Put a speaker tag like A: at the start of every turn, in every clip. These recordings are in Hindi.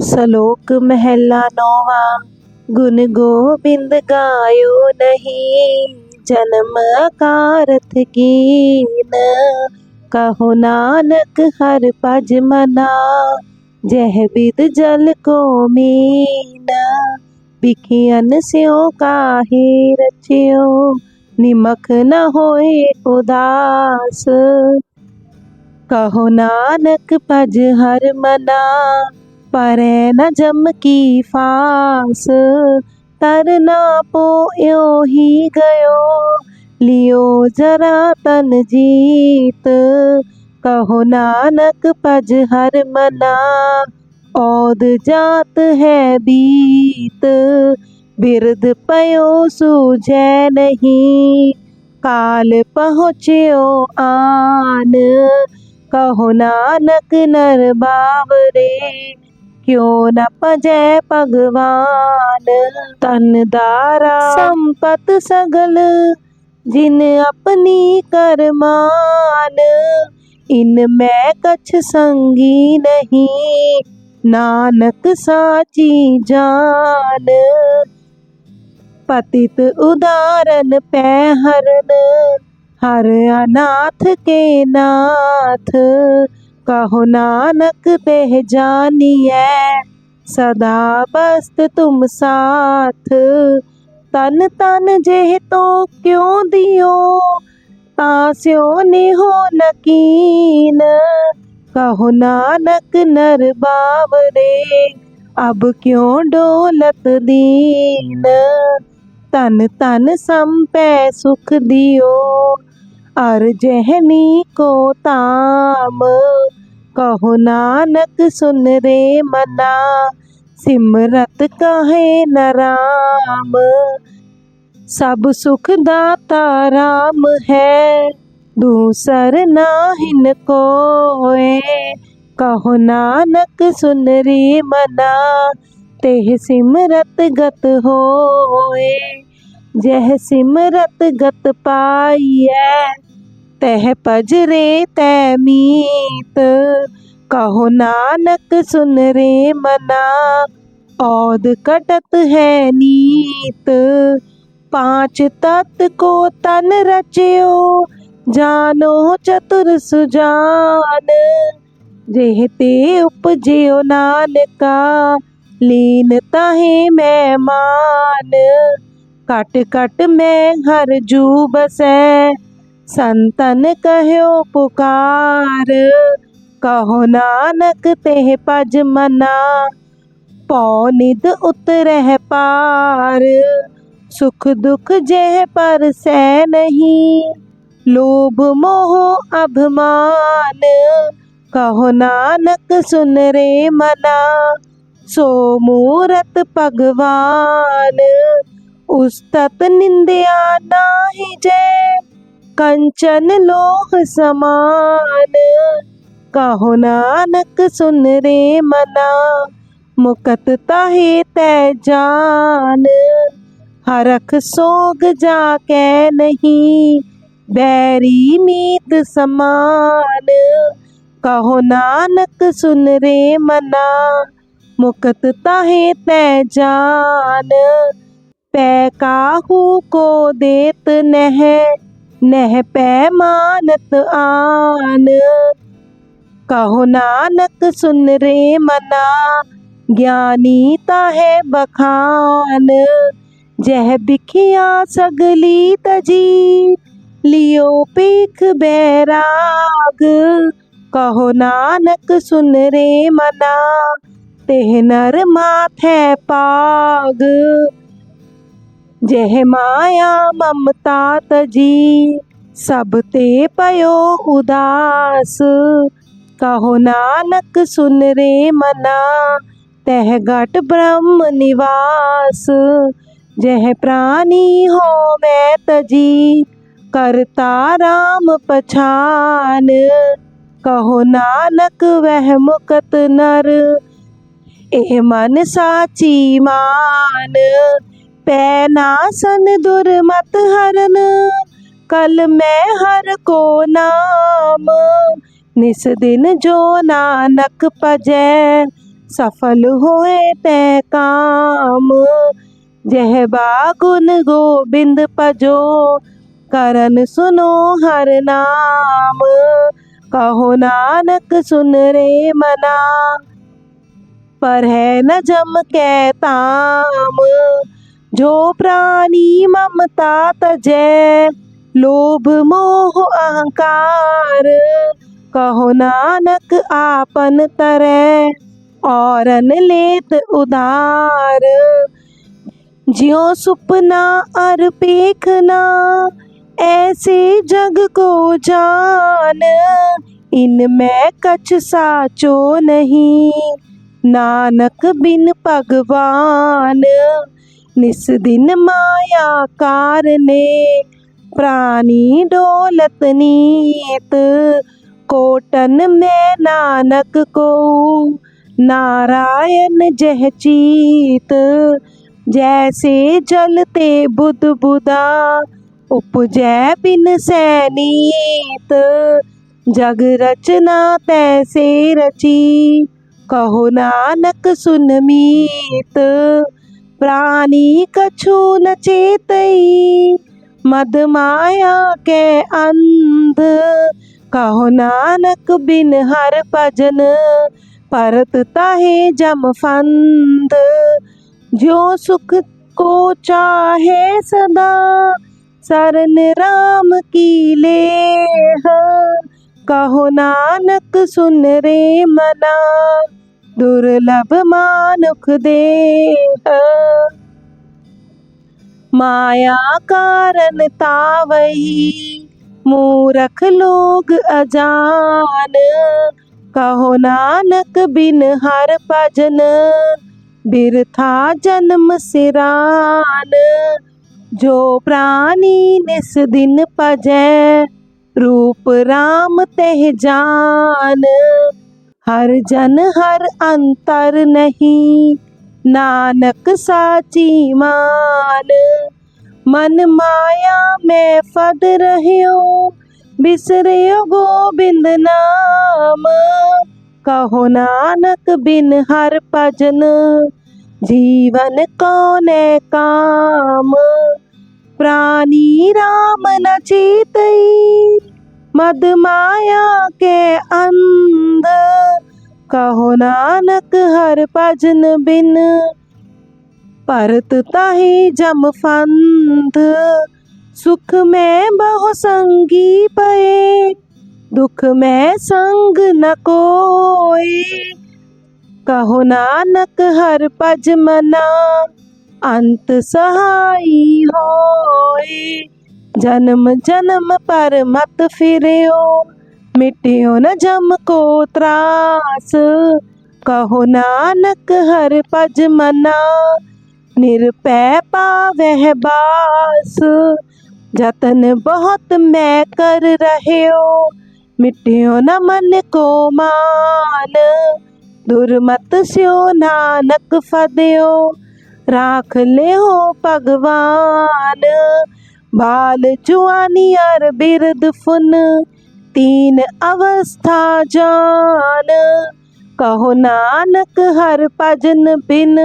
A: सलोक महला नौवा, गुण गोबिंद गायो नहीं। जन्म कारथ कीन, कहो नानक हर पज मना। जह बिद जल को मीन, बिखियन स्यो काहे रचियो। निमक न होए उदास, कहो नानक पज हर मना। पर न जम की फास। तरना पो यो ही गयो। लियो जरा तन जीत। कहो नानक पज हर मना। औद जात है बीत। बिरद पयो सूझे नहीं। काल पहुँचो आन। कहो नानक नर बावरे। क्यों न पजे भगवान? तन दारा संपत सगल, जिन अपनी करमान इन मैं कछ संगी नहीं, नानक साची जान। पतित उदारन पैहरन, हर अनाथ के नाथ। कहो नानक पहचानिए सदा बस्त तुम साथ। तन तन जेह तो क्यों दियो? तास्यो ने हो नकीन। कहो नानक, नर बावरे, अब क्यों डोलत दीन? तन तन संपै सुख दियो, अर जहनी को ताम। कहो, नानक, सुन रे मना। सिमरत कहे न राम? सब सुख दाता राम है। दूसर नाहिन कोए। कहो, नानक, सुन रे मना। तेह सिमरत गत होए। जह सिमरत गत पाई है तह पजरे तैमीत कहो नानक सुन रे मना। औद कटत है नीत। पाँच तत् को तन रचयो जानो चतुर सुजान। रहते उपजयो नानका। लीन ताहे मैं मान कट कट मैं हर जू बसै। संतन कहो पुकार। कहो नानक तेह पज मना। पौनिद उतरह पार। सुख दुख जह पर सह नहीं। लोभ मोह अभिमान। कहो नानक सुन रे मना। सो मूरत भगवान। उस्तत निंदया ना ही जय। कंचन लोह समान। कहो नानक, सुन रे मना। मुकत ताहे तै जान। हरख सोग जाके नहीं, बैरी मीत समान। कहो नानक, सुन रे मना। मुकत ताहे तै जान। पै काहू को देत नह? नह पैमानत आन। कहो नानक, सुन रे मना। ज्ञानी ताहे बखान। जह बिखिया सगली तजी, लियो पेख बैराग। कहो नानक, सुन रे मना, तेह नर माथे पाग। जंहिं माया ममता तजी सभ ते पियो उदास। कहो नानक, सुन रे मना, तह घट ब्रह्म निवास। जह प्राणी हो मैं तजी, करता राम पछान। कहो नानक, वह मुकत नर, ए मन साची मान। पैनासन दुर्मत हरन, कल मैं हर को नाम। निस दिन जो नानक पजे, सफल होए ते काम। जह बागुन गोबिंद पजो करन सुनो हर नाम। कहो नानक सुन रे मना, पर है न जम के ताम। जो प्राणी ममता तजै, लोभ, मोह, अहंकार, कहो नानक आपन तरह, औरन लेत उधार ज्यो सुपना अर पेखना, ऐसे जग को जान इन इनमें कछ साचो नहीं, नानक बिन भगवान। निस दिन माया कारने, प्राणी डोलत नीत। कोटन में नानक को नारायण जह चीत। जैसे जलते बुध बुदा, उपजै बिन सैनीत जग रचना तैसे रची, कहो नानक सुन मीत। प्राणी कछु न चेतई। मद माया के अंध। कहो नानक बिन हर भजन। परत ताहे जम फंद। जो सुख को चाहे सदा सरन राम की ले कहो नानक सुन रे मना। दुर्लभ मानुख दे माया कारण तावही मूरख लोग अजान। कहो नानक बिन हर भजन, बिरथा जन्म सिरान। जो प्राणी निस दिन पजै, रूप राम तह जान। हर जन हर अंतर नहीं। नानक साची मान, मन माया में फद रहो बिसरियो गोबिंद नाम, कहो नानक बिन हर भजन। जीवन कौने काम, प्राणी राम न चेतई। मद माया के अंध कहो नानक हर भजन बिन। परत ताही जम फंद। सुख में बहु संगी पए। दुख में संग न कोई कहो नानक हर पज मना अंत सहाई होए। जन्म जन्म पर मत फिरियो मिटियो न जम को त्रास कहो नानक हर पज मना निरपै पावह बास जतन बहुत मैं कर रहे हो मिट्टियो न मन को मान दुर्मत स्यो नानक फदियो राख ले हो भगवान बाल जुआनी अर बिरद फुन, तीन अवस्था जान। कहो नानक हर भजन बिन,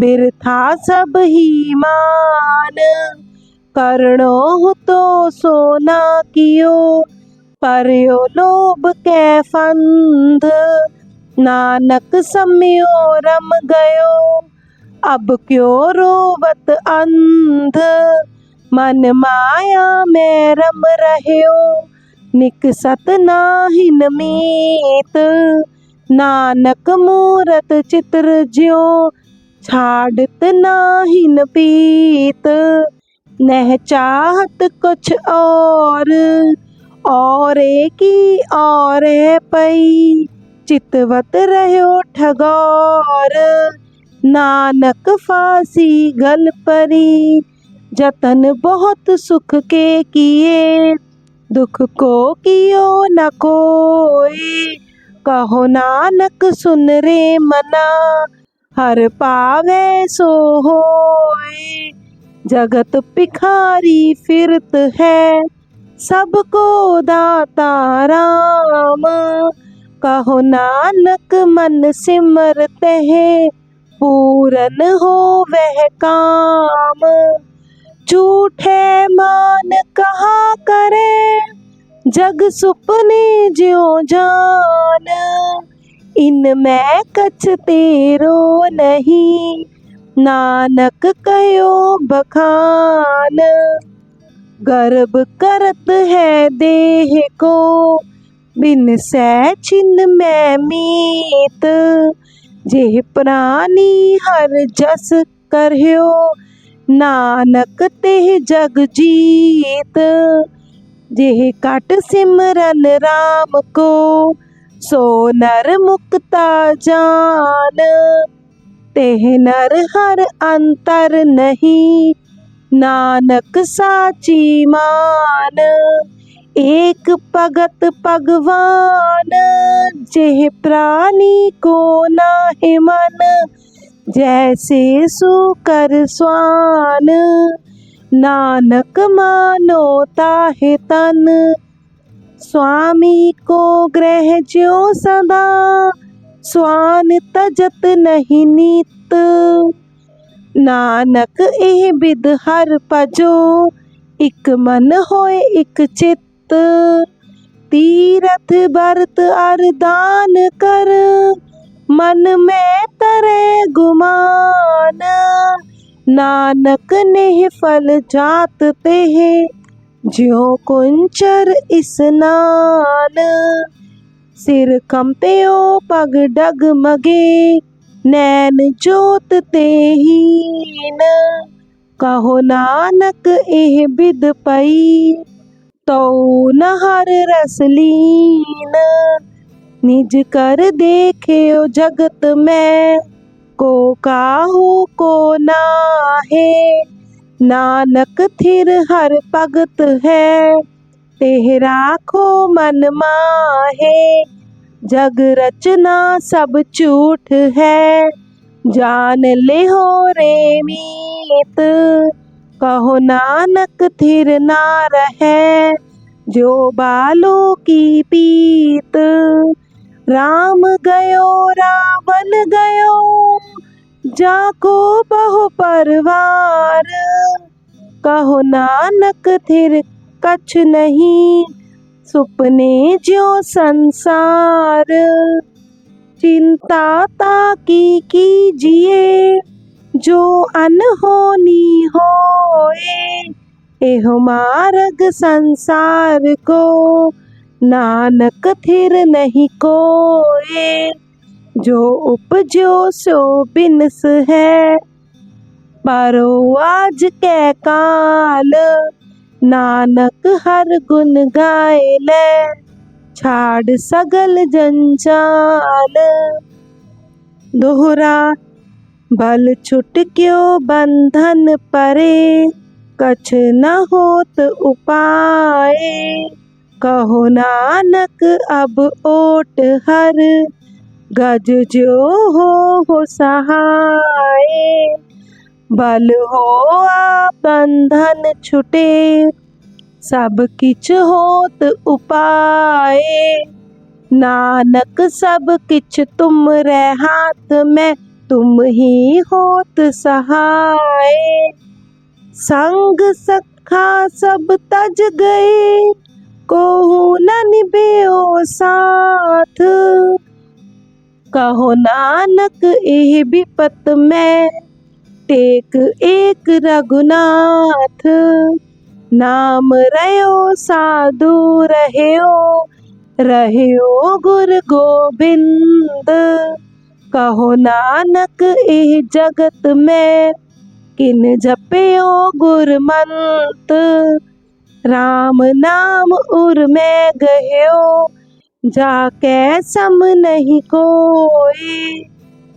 A: बिरथा सब ही मान। करनो तो सोना कियो, परयो लोभ कै फंद। नानक सम्यो रम गयो, अब क्यों रोवत अंध? मन माया में रम रह्यो। निकसत नाहिन मीत, नानक मूरत चित्र ज्यो। छाड़त नाहिन पीत, नह चाहत कुछ और और की और पई। चितवत रहो ठगौर, नानक फांसी गल परी। जतन बहुत सुख के किए, दुख को कियो न कोई कहो नानक, सुन रे मना, हर पावे सो होए। जगत भिखारी फिरत है, सबको दाता राम। कहो नानक, मन सिमरते हैं, पूरन हो वह काम। झूठे मान कहा करे? जग सुपने ज्यो जान। इनमें कछ तेरो नहीं। नानक कहो बखान। गर्भ करत है देह को। बिन सै छिन में मीत। जे प्राणी हर जस करह्यो नानक ते जग जीत। जे काट सिमरन राम को, सो नर मुक्ता जान। तेह नर हर अंतर नहीं, नानक साची मान। एक भगत भगवान जेह प्राणी को नाहे मन। जैसे सुकर स्वान, नानक मानो ताहे तन। स्वामी को ग्रह ज्यो सदा, स्वान तजत नहीं नीत। नानक एह बिद हर पजो, इक मन होए इक चित तीरथ बरत अरदान कर मन में तरे गुमान। नानक ने फल जात ते ज्यो कुंचर स्नान सिर कंप्यो पग डग मगे नैन जोत ते हीन। कहो नानक एह बिद पई तो न हर रसलीन निज कर देखे जगत में, को काहू को नाहे। नानक थिर हर भगत है, तेह खो मन माहे। जग रचना सब झूठ है, जान ले हो रे मीत कहो नानक थिर ना रहे जो बालों की पीत। राम गयो, रावण गयो, जाको बहु परवार। कहो नानक, थिर कछ नहीं, सुपने ज्यो संसार। चिंता ताकी कीजिए, जो अनहोनी होए, एह मार्ग संसार को। नानक थिर नहीं कोए, जो उपजो सो बिनस है। परो आज के काल, नानक हर गुण गाए ले। छाड़ सगल जंजाल। दोहरा बल छुट क्यों बंधन परे, कछ न होत उपाय कहो नानक, अब ओट हर। गज जो हो हो सहाय। बल हो बंधन छुटे। सब किच होत उपाय। नानक, सब किच तुम रे हाथ में। तुम ही होत सहाय। संग सखा सब तज गए। साथ। कहो, नानक, एह विपत में। टेक एक रघुनाथ। नाम रहो साधु रहो रहो गुर गोबिंद कहो, नानक, एह जगत में। किन जपयो गुरमंत। राम नाम उर में गयो जाके सम नहीं कोई।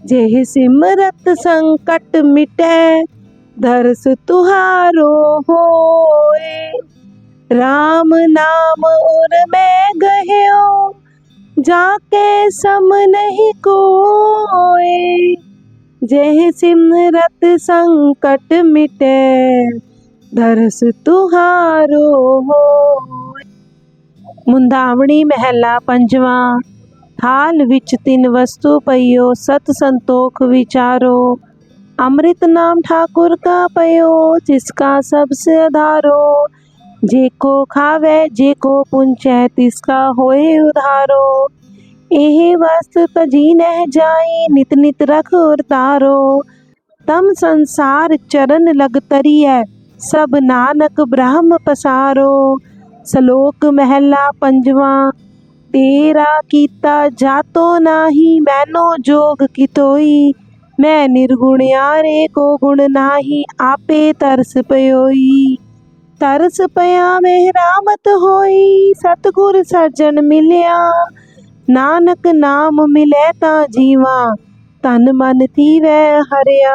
A: जेह सिमरत संकट मिटे दर्श तुहारो होए। राम नाम उर में गयो जाके सम नहीं कोई। जेह सिमरत संकट मिटे दरस तुहारो हो मुंदावणी महला पंजवा ਥਾਲ ਵਿੱਚ ਤਿੰਨ ਵਸਤੂ ਪਈਓ ਸਤ ਸੰਤੋਖ ਵਿਚਾਰੋ अमृत नाम ठाकुर का पयो जिसका सबसे आधारो जेको खावे जेको पुंचै तिसका होए उधारो ਇਹ ਵਸਤ ਤਜੀ ਨਹਿ ਜਾਈ ਨਿਤ ਨਿਤ ਰਖ ਉਰਤਾਰੋ ਤਮ ਸੰਸਾਰ ਚਰਨ ਲਗ ਤਰੀਐ ਸਭ ਨਾਨਕ ਬ੍ਰਹਮ ਪਸਾਰੋ ਸ਼ਲੋਕ ਮਹਿਲਾ ਪੰਜਵਾਂ, ਤੇਰਾ ਕੀਤਾ ਜਾਤੋ ਨਾਹੀ, ਮੈਨੋ ਜੋਗ ਕਿਤੋਈ? ਮੈਂ ਨਿਰਗੁਣਿਆਰੇ ਕੋ ਗੁਣ ਨਾਹੀ, ਆਪੇ ਤਰਸ ਪਇਓਈ ਤਰਸ ਪਿਆ ਰਾਮਤ ਹੋਈ, ਸਤਗੁਰ ਸੱਜਣ ਮਿਲਿਆ। ਨਾਨਕ ਨਾਮ ਮਿਲੇ ਤਾਂ ਜੀਵਾ ਤਨ ਮਨ ਥੀਵੈ ਹਰਿਆ।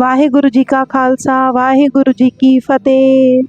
A: ਵਾਹਿਗੁਰੂ ਜੀ ਕਾ ਖਾਲਸਾ, ਵਾਹਿਗੁਰੂ ਜੀ ਕੀ ਫਤਿਹ।